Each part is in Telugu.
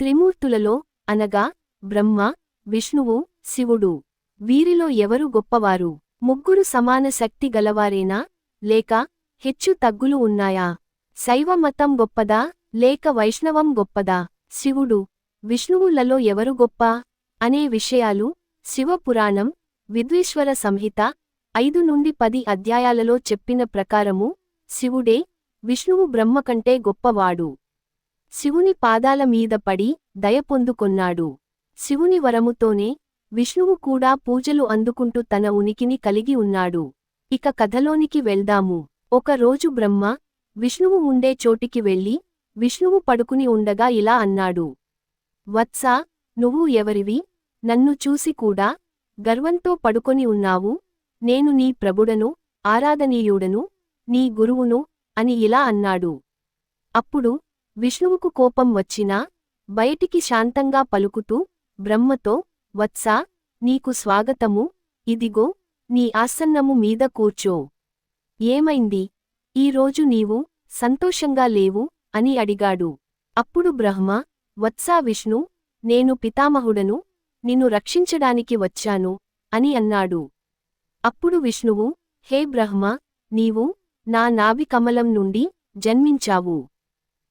త్రిమూర్తులలో అనగా బ్రహ్మ విష్ణువు శివుడు. వీరిలో ఎవరు గొప్పవారు? ముగ్గురు సమాన శక్తి గలవారేనా? లేక హెచ్చు తగ్గులు ఉన్నాయా? శైవమతం గొప్పదా? లేక వైష్ణవం గొప్పదా? శివుడు విష్ణువులలో ఎవరు గొప్ప? అనే విషయాలు శివపురాణం విద్వేశ్వర సంహిత ఐదు నుండి పది అధ్యాయాలలో చెప్పిన ప్రకారము శివుడే విష్ణువు బ్రహ్మ కంటే గొప్పవాడు. శివుని పాదాల మీద పడి దయ పొందుకొన్నాడు. శివుని వరముతోనే విష్ణువు కూడా పూజలు అందుకుంటూ తన ఉనికిని కలిగి ఉన్నాడు. ఇక కథలోనికి వెళ్దాము. ఒక రోజు బ్రహ్మ విష్ణువు ఉండే చోటికి వెళ్ళి విష్ణువు పడుకుని ఉండగా ఇలా అన్నాడు. వత్సా నువ్వు ఎవరివి? నన్ను చూసి కూడా గర్వంతో పడుకొని ఉన్నావు. నేను నీ ప్రభుడను ఆరాధనీయుడను నీ గురువును అని ఇలా అన్నాడు. అప్పుడు విష్ణువుకు కోపం వచ్చినా బయటికి శాంతంగా పలుకుతూ బ్రహ్మతో వత్సా నీకు స్వాగతము ఇదిగో నీ ఆసన్నము మీద కూర్చో. ఏమైంది? ఈరోజు నీవు సంతోషంగా లేవు? అని అడిగాడు. అప్పుడు బ్రహ్మ వత్సా విష్ణు నేను పితామహుడను నిన్ను రక్షించడానికి వచ్చాను అని అన్నాడు. అప్పుడు విష్ణువు హే బ్రహ్మ నీవు నా నాభి కమలం నుండి జన్మించావు.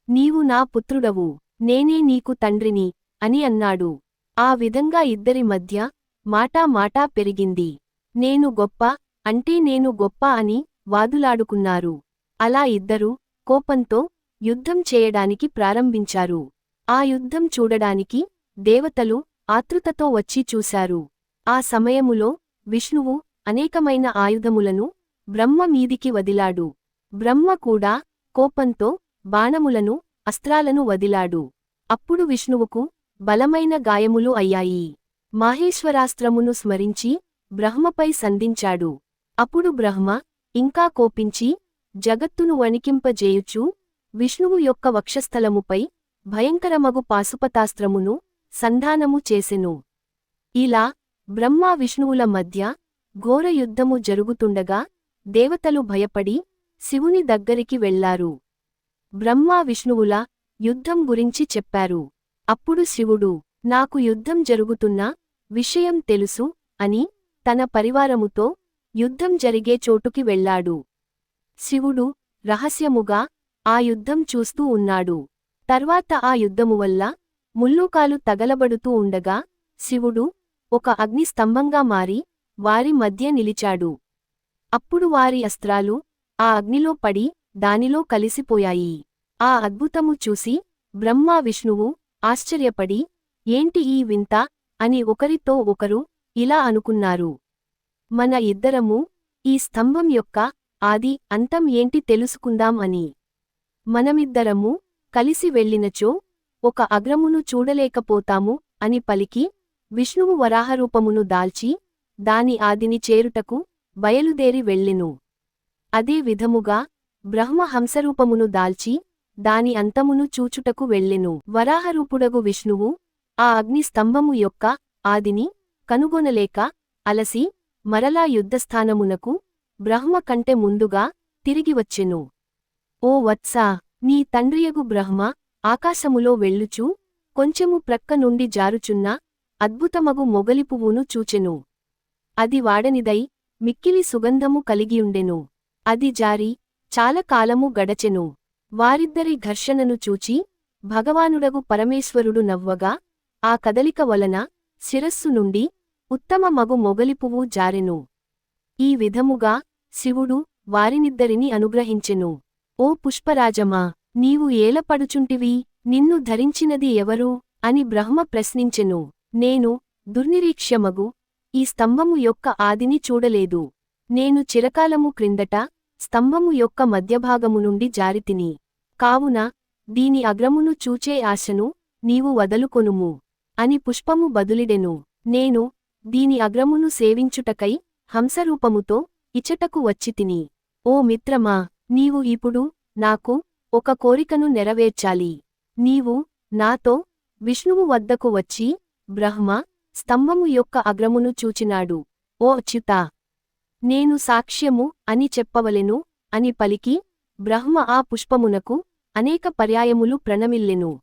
నీవు నా పుత్రుడవు నేనే నీకు తండ్రిని అని అన్నాడు. ఆ విధంగా ఇద్దరి మధ్య మాటా మాటా పెరిగింది. నేను గొప్ప అంటే నేను గొప్ప అని వాదులాడుకున్నారు. అలా ఇద్దరూ కోపంతో యుద్ధం చేయడానికి ప్రారంభించారు. ఆ యుద్ధం చూడడానికి దేవతలు ఆతృతతో వచ్చి చూశారు. ఆ సమయములో విష్ణువు అనేకమైన ఆయుధములను బ్రహ్మ మీదికి వదిలాడు. బ్రహ్మ కూడా కోపంతో బాణములను అస్త్రాలను వదిలాడు. అప్పుడు విష్ణువుకు బలమైన గాయములు అయ్యాయి. మాహేశ్వరాస్త్రమును స్మరించి బ్రహ్మపై సంధించాడు. అప్పుడు బ్రహ్మ ఇంకా కోపించి జగత్తును వణికింపజేయుచూ విష్ణువు యొక్క వక్షస్థలముపై భయంకరమగు పాశుపతాస్త్రమును సంధానము చేసెను. ఇలా బ్రహ్మ విష్ణువుల మధ్య ఘోర యుద్ధము జరుగుతుండగా దేవతలు భయపడి శివుని దగ్గరికి వెళ్ళారు బ్రహ్మా విష్ణువుల యుద్ధం గురించి చెప్పారు. అప్పుడు శివుడు నాకు యుద్ధం జరుగుతున్న విషయం తెలుసు అని తన పరివారముతో యుద్ధం జరిగే చోటుకి వెళ్ళాడు శివుడు రహస్యముగా ఆ యుద్ధం చూస్తూ ఉన్నాడు. తర్వాత ఆ యుద్ధము వల్ల ముల్లూకాలు తగలబడుతూ ఉండగా శివుడు ఒక అగ్నిస్తంభంగా మారి వారి మధ్య నిలిచాడు. అప్పుడు వారి అస్త్రాలు ఆ అగ్నిలో పడి దానిలో కలిసిపోయాయి. ఆ అద్భుతము చూసి బ్రహ్మా విష్ణువు ఆశ్చర్యపడి ఏంటి ఈ వింత? అని ఒకరితో ఒకరు ఇలా అనుకున్నారు. మన ఇద్దరము ఈ స్తంభం యొక్క ఆది అంతం ఏంటి తెలుసుకుందాం అని. మనమిద్దరము కలిసి వెళ్ళినచో ఒక అగ్రమును చూడలేకపోతాము అని పలికి విష్ణువు వరాహరూపమును దాల్చి దాని ఆదిని చేరుటకు బయలుదేరి వెళ్ళెను. అదే విధముగా బ్రహ్మ హంసరూపమును దాల్చి దాని అంతమును చూచుటకు వెళ్ళెను. వరాహరూపుడగు విష్ణువు ఆ అగ్ని స్తంభము యొక్క ఆదిని కనుగొనలేక అలసి మరలా యుద్ధస్థానమునకు బ్రహ్మ కంటే ముందుగా తిరిగివచ్చెను ఓ వత్సా నీ తండ్రియగు బ్రహ్మ ఆకాశములో వెళ్ళుచూ కొంచెము ప్రక్క నుండి జారుచున్న అద్భుతమగు మొగలిపువ్వును చూచెను. అది వాడనిదై మిక్కిలి సుగంధము కలిగియుండెను అది జారి చాలా కాలము గడచెను. వారిద్దరి ఘర్షణను చూచి భగవానుడగు పరమేశ్వరుడు నవ్వగా ఆ కదలిక వలన శిరస్సు నుండి ఉత్తమ మగు మొగలిపువు జారెను. ఈ విధముగా శివుడు వారినిద్దరిని అనుగ్రహించెను. ఓ పుష్పరాజమా నీవు ఏలపడుచుంటివి నిన్ను ధరించినది ఎవరు? అని బ్రహ్మ ప్రశ్నించెను. నేను దుర్నిరీక్ష్యమగు ఈ స్తంభము యొక్క ఆదిని చూడలేదు. నేను చిరకాలము క్రిందట స్తంభము యొక్క మధ్యభాగము నుండి జారితిని కావున దీని అగ్రమును చూచే ఆశను నీవు వదలుకొనుము అని పుష్పము బదులిడెను. నేను దీని అగ్రమును సేవించుటకై హంసరూపముతో ఇచటకు వచ్చితిని ఓ మిత్రమా నీవు ఇప్పుడు నాకు ఒక కోరికను నెరవేర్చాలి. నీవు నాతో విష్ణువు వద్దకు వచ్చి బ్రహ్మ స్తంభము యొక్క అగ్రమును చూచినాడు. ఓ అచ్యుతా నేను సాక్ష్యము అని చెప్పవలెను అని పలికి బ్రహ్మ ఆ పుష్పమునకు అనేక పర్యాయములు ప్రణమిల్లెను.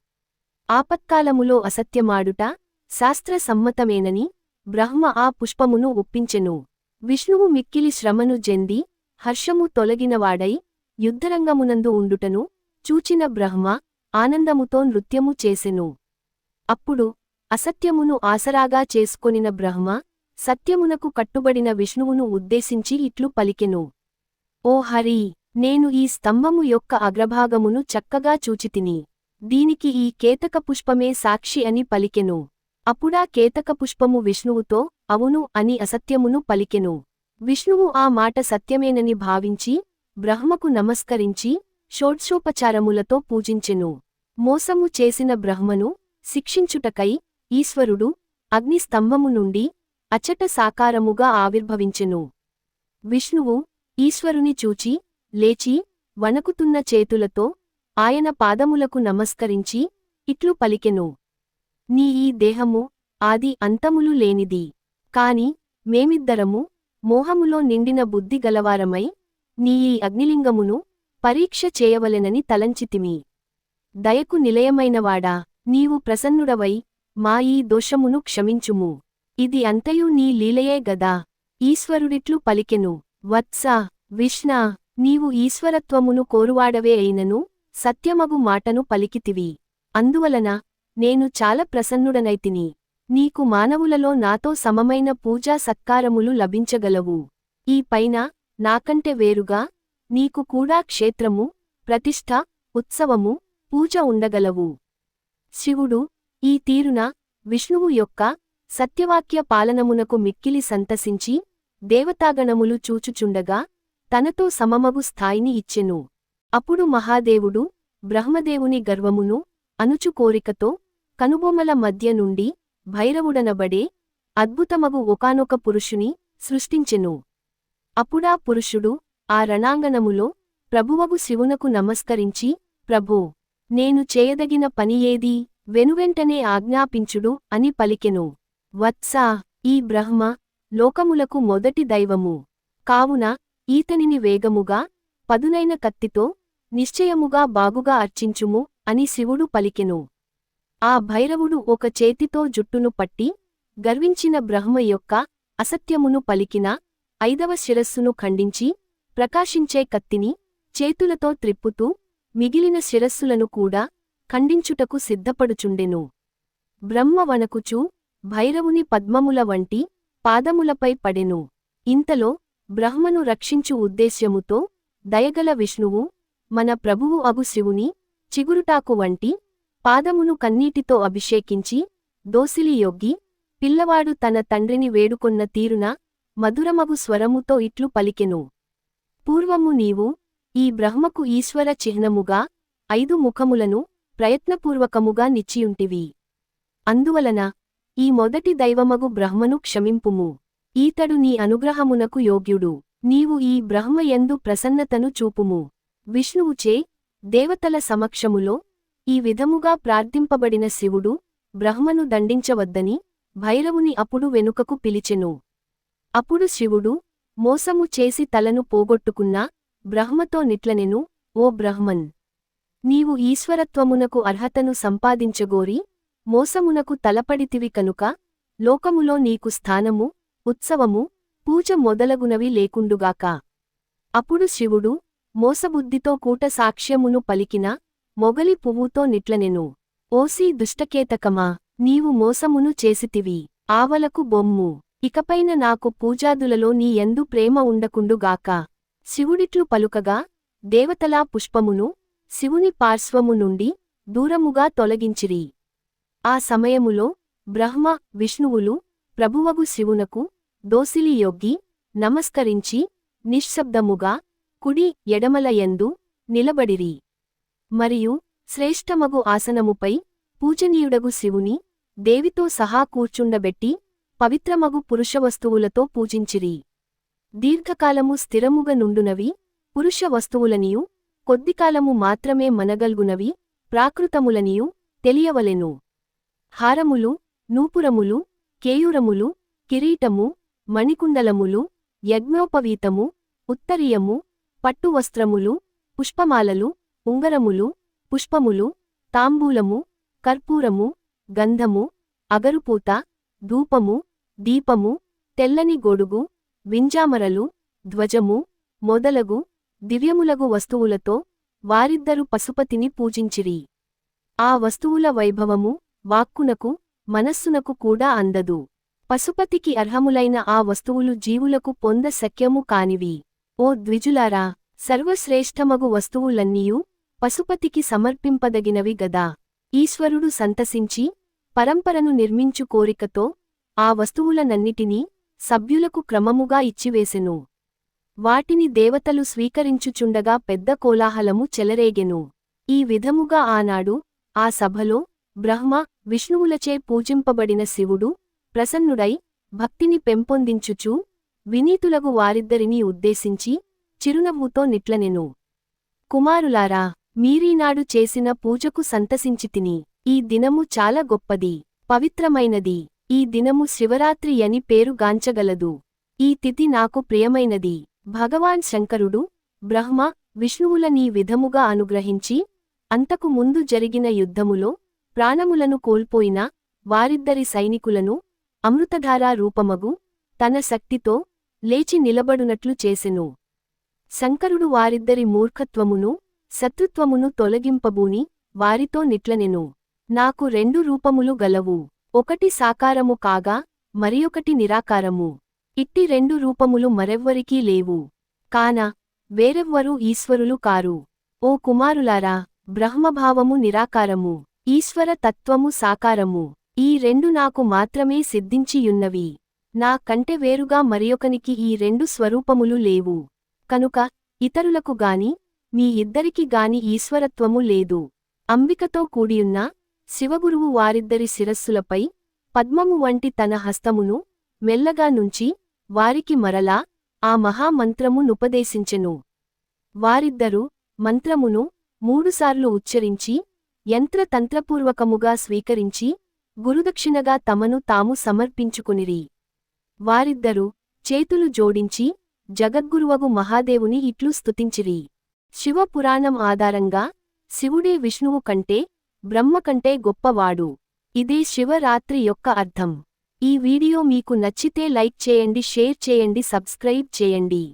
ఆపత్కాలములో అసత్యమాడుట శాస్త్ర సమ్మతమేనని బ్రహ్మ ఆ పుష్పమును ఒప్పించెను. విష్ణువు మిక్కిలి శ్రమను జెంది హర్షము తొలగినవాడై యుద్ధరంగమునందు ఉండుటను చూచిన బ్రహ్మ ఆనందముతో నృత్యము చేసెను. అప్పుడు అసత్యమును ఆసరాగా చేసుకొనిన బ్రహ్మ సత్యమునకు కట్టుబడిన విష్ణువును ఉద్దేశించి ఇట్లు పలికెను. ఓ హరి నేను ఈ స్తంభము యొక్క అగ్రభాగమును చక్కగా చూచితిని. దీనికి ఈ కేతక పుష్పమే సాక్షి అని పలికెను. అప్పుడా కేతక పుష్పము విష్ణువుతో అవును అని అసత్యమును పలికెను. విష్ణువు ఆ మాట సత్యమేనని భావించి బ్రహ్మకు నమస్కరించి షోడ్షోపచారములతో పూజించెను. మోసము చేసిన బ్రహ్మను శిక్షించుటకై ఈశ్వరుడు అగ్నిస్తంభము నుండి అచట సాకారముగా ఆవిర్భవించెను. విష్ణువు ఈశ్వరుని చూచి లేచి వణకుతున్న చేతులతో ఆయన పాదములకు నమస్కరించి ఇట్లు పలికెను. నీ ఈ దేహము ఆది అంతములు లేనిది. కాని మేమిద్దరము మోహములో నిండిన బుద్ధి గలవారమై నీ ఈ అగ్నిలింగమును పరీక్ష చేయవలెనని తలంచితిమి. దయకు నిలయమైనవాడా నీవు ప్రసన్నుడవై మా ఈ దోషమును క్షమించుము. ఇది అంతయు నీ లీలయే గదా. ఈశ్వరుడిట్లు పలికెను. వత్సా విష్ణా నీవు ఈశ్వరత్వమును కోరువాడవే అయినను సత్యమగు మాటను పలికితివి. అందువలన నేను చాలా ప్రసన్నుడనైతిని. నీకు మానవులలో నాతో సమమైన పూజా సత్కారములు లభించగలవు. ఈ పైన నాకంటే వేరుగా నీకు కూడా క్షేత్రము ప్రతిష్ఠ ఉత్సవము పూజ ఉండగలవు. శివుడు ఈ తీరున విష్ణువు యొక్క సత్యవాక్య పాలనమునకు మిక్కిలి సంతసించి దేవతాగణములు చూచుచుండగా తనతో సమమగు స్థాయిని ఇచ్చెను. అప్పుడు మహాదేవుడు బ్రహ్మదేవుని గర్వమును అనుచు కోరికతో కనుబొమ్మల మధ్య నుండి భైరవుడనబడే అద్భుతమగు ఒకానొక పురుషుని సృష్టించెను. అప్పుడా పురుషుడు ఆ రణాంగణములో ప్రభువగు శివునకు నమస్కరించి ప్రభో నేను చేయదగిన పనియేదీ వెనువెంటనే ఆజ్ఞాపించుడు అని పలికెను. వత్సా ఈ బ్రహ్మ లోకములకు మొదటి దైవము. కావున ఈతనిని వేగముగా పదునైన కత్తితో నిశ్చయముగా బాగుగా అర్చించుము అని శివుడు పలికెను. ఆ భైరవుడు ఒక చేతితో జుట్టును పట్టి గర్వించిన బ్రహ్మ యొక్క అసత్యమును పలికిన ఐదవ శిరస్సును ఖండించి ప్రకాశించే కత్తిని చేతులతో త్రిప్పుతూ మిగిలిన శిరస్సులను కూడా ఖండించుటకు సిద్ధపడుచుండెను. బ్రహ్మ వనకుచూ భైరవుని పద్మముల వంటి పాదములపై పడెను. ఇంతలో బ్రహ్మను రక్షించు ఉద్దేశ్యముతో దయగల విష్ణువు మన ప్రభువు అగు శివుని చిగురుటాకు వంటి పాదమును కన్నీటితో అభిషేకించి దోసిలి యొగ్గి పిల్లవాడు తన తండ్రిని వేడుకొన్న తీరున మధురమగు స్వరముతో ఇట్లు పలికెను. పూర్వము నీవు ఈ బ్రహ్మకు ఈశ్వర చిహ్నముగా ఐదు ముఖములను ప్రయత్నపూర్వకముగా నిచ్చియుంటివి. అందువలన ఈ మొదటి దైవమగు బ్రహ్మను క్షమింపుము. ఈతడు నీ అనుగ్రహమునకు యోగ్యుడు. నీవు ఈ బ్రహ్మ యందు ప్రసన్నతను చూపుము. విష్ణువుచే దేవతల సమక్షములో ఈ విధముగా ప్రార్థింపబడిన శివుడు బ్రహ్మను దండించవద్దని భైరవుని అప్పుడు వెనుకకు పిలిచెను. అప్పుడు శివుడు మోసము చేసి తలను పోగొట్టుకున్నా బ్రహ్మతో నిట్లనెను ఓ బ్రహ్మన్! నీవు ఈశ్వరత్వమునకు అర్హతను సంపాదించగోరి మోసమునకు తలపడితివి కనుక లోకములో నీకు స్థానము ఉత్సవము పూజ మొదలగునవి లేకుండుగాక. అప్పుడు శివుడు మోసబుద్ధితో కూట సాక్ష్యమును పలికిన మొగలి పువ్వుతో నిట్లనెను. ఓసీ దుష్టకేతకమా నీవు మోసమును చేసితివి ఆవలకు బొమ్ము. ఇకపైన నాకు పూజాదులలో నీ ఎందు ప్రేమ ఉండకుండుగాక. శివుడిట్లు పలుకగా దేవతలా పుష్పమును శివుని పార్శ్వము నుండి దూరముగా తొలగించిరి. ఆ సమయములో బ్రహ్మ విష్ణువులు ప్రభువగు శివునకు దోసిలి యొగ్గి నమస్కరించి నిశ్శబ్దముగా కుడి ఎడమలయందు నిలబడిరి. మరియు శ్రేష్టమగు ఆసనముపై పూజనీయుడగు శివుని దేవితో సహా కూర్చుండబెట్టి పవిత్రమగు పురుషవస్తువులతో పూజించిరి. దీర్ఘకాలము స్థిరముగ నుండునవి పురుష వస్తువులనియు కొద్దికాలము మాత్రమే మనగల్గునవి ప్రాకృతములనియు తెలియవలెను. హారములు నూపురములు కేయూరములు కిరీటము మణికుండలములు యజ్ఞోపవీతము ఉత్తరీయము పట్టువస్త్రములు పుష్పమాలలు ఉంగరములు పుష్పములు తాంబూలము కర్పూరము గంధము అగరుపూత ధూపము దీపము తెల్లని గొడుగు వింజామరలు ధ్వజము మొదలగు దివ్యములగు వస్తువులతో వారిద్దరు పశుపతిని పూజించిరి. ఆ వస్తువుల వైభవము వాక్కునకు మనస్సునకు కూడా అందదు. పశుపతికి అర్హములైన ఆ వస్తువులు జీవులకు పొంద శక్యము కానివి. ఓ ద్విజులారా సర్వశ్రేష్టమగు వస్తువులన్నీయూ పశుపతికి సమర్పింపదగినవి గదా. ఈశ్వరుడు సంతసించి పరంపరను నిర్మించు కోరికతో ఆ వస్తువులనన్నిటినీ సభ్యులకు క్రమముగా ఇచ్చివేసెను. వాటిని దేవతలు స్వీకరించుచుండగా పెద్ద కోలాహలము చెలరేగెను. ఈ విధముగా ఆనాడు ఆ సభలో బ్రహ్మ విష్ణువులచే పూజింపబడిన శివుడు ప్రసన్నుడై భక్తిని పెంపొందించుచూ వినీతులగు వారిద్దరినీ ఉద్దేశించి చిరునవ్వుతో నిట్లనెను. కుమారులారా మీరీనాడు చేసిన పూజకు సంతసించితిని ఈ దినము చాలా గొప్పది పవిత్రమైనది ఈ దినము శివరాత్రి అని పేరు గాంచగలదు. ఈ తిథి నాకు ప్రియమైనది. భగవాన్ శంకరుడు బ్రహ్మ విష్ణువుల నీ విధముగా అనుగ్రహించి అంతకు ముందు జరిగిన యుద్ధములో ప్రాణములను కోల్పోయిన వారిద్దరి సైనికులను అమృతధారా రూపమగు తన శక్తితో లేచి నిలబడునట్లు చేసెను. శంకరుడు వారిద్దరి మూర్ఖత్వమును శత్రుత్వమును తొలగింపబూని వారితో నిట్లనెను. నాకు రెండు రూపములు గలవు. ఒకటి సాకారము కాగా మరియొకటి నిరాకారము. ఇట్టి రెండు రూపములు మరెవ్వరికీ లేవు. కాన వేరెవ్వరూ ఈశ్వరులు కారు. ఓ కుమారులారా బ్రహ్మభావము నిరాకారము. ఈశ్వర తత్వము సాకారము. ఈ రెండు నాకు మాత్రమే సిద్ధించియున్నవి. నా కంటె వేరుగా మరియొకనికి ఈ రెండు స్వరూపములు లేవు. కనుక ఇతరులకు గాని మీ ఇద్దరికి గాని ఈశ్వరత్వము లేదు. అంబికతో కూడియున్న శివగురువు వారిద్దరి శిరస్సులపై పద్మము వంటి తన హస్తమును మెల్లగా నుంచి వారికి మరలా ఆ మహామంత్రము నుపదేశించెను. వారిద్దరూ మంత్రమును మూడుసార్లు ఉచ్చరించి యంత్రతంత్రపూర్వకముగా స్వీకరించి గురుదక్షిణగా తమను తాము సమర్పించుకునిరి. వారిద్దరూ చేతులు జోడించి జగద్గురువగు మహాదేవుని ఇట్లు స్తుతించిరి. శివపురాణం ఆధారంగా శివుడే విష్ణువు కంటే బ్రహ్మకంటే గొప్పవాడు. ఇదే శివరాత్రి యొక్క అర్థం. ఈ వీడియో మీకు నచ్చితే లైక్ చేయండి షేర్ చేయండి సబ్స్క్రైబ్ చేయండి.